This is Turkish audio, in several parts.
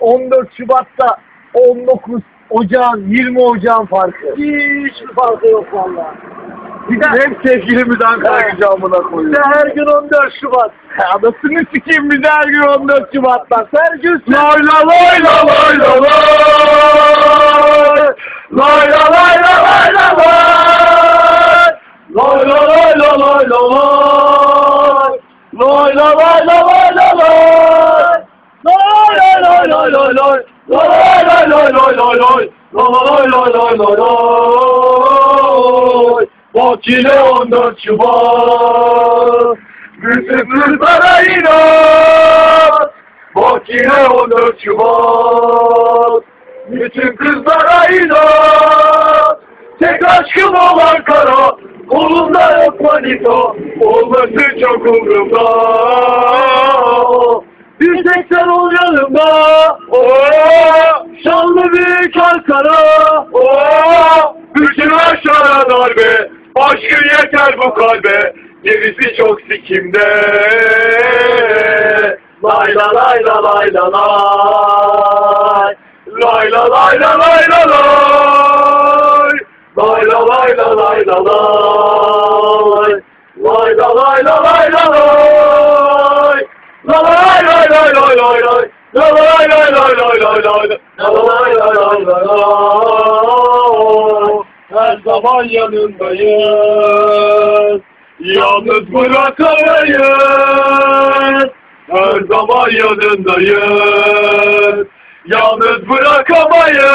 14 Şubat'ta 19 Ocağın 20 Ocağın farkı. Hiçbir farkı yok valla. Bir de sevgilimiz Ankara gücü amına koyuyor. Bir de her gün 14 Şubat. Anasını sikeyim biz her gün 14 Şubat'ta. Her gün Lay la lay la lay la lay. Lay la lay la lay la lay. Lay la lay la lay la lay. Lay la lay la lay la lay. Lay lay lay lay lay lay. Lay lay lay lay lay. Lay lay lay lay lay. Bak yine 14 Şubat. Kızlara inat. Bak yine 14 Şubat. Bütün kızlara inat. Tek aşkım olan kara. Kolunda yok manito. Olması çok umurumda. Bir tek sen ol yanımda. Oo, şanlı büyük Ankara. Oo, bütün aşağıya darbe. Aşkın yeter bu kalbe. Gerisi çok sikimde. Lay la lay la lay la lay. Lay la lay la lay la lay. Lay la lay la lay la lay. Lay la lay la lay la lay. La lay lay lay lay lay lay. La lay lay lay lay. La lay lay lay lay lay. Her zaman yanındayız. Yalnız bırakamayız. Her zaman yanındayız. Yalnız bırakamayız.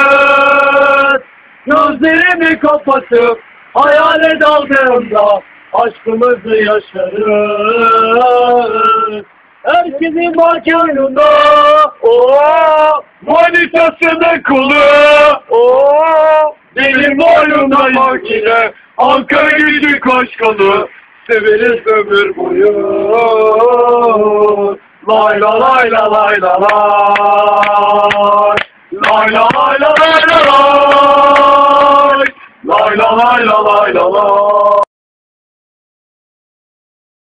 Gözlerimi kapatıp hayale daldığımda aşkımızı yaşarız. Herkesin makanında Oo, manitasının kulu. Oo, benim boynumda makine. Ankara gücü koşkulu. Severiz ömür boyu. Lay la lay la lay la lay. Lay la lay la lay la lay. Lay la lay la lay la lay.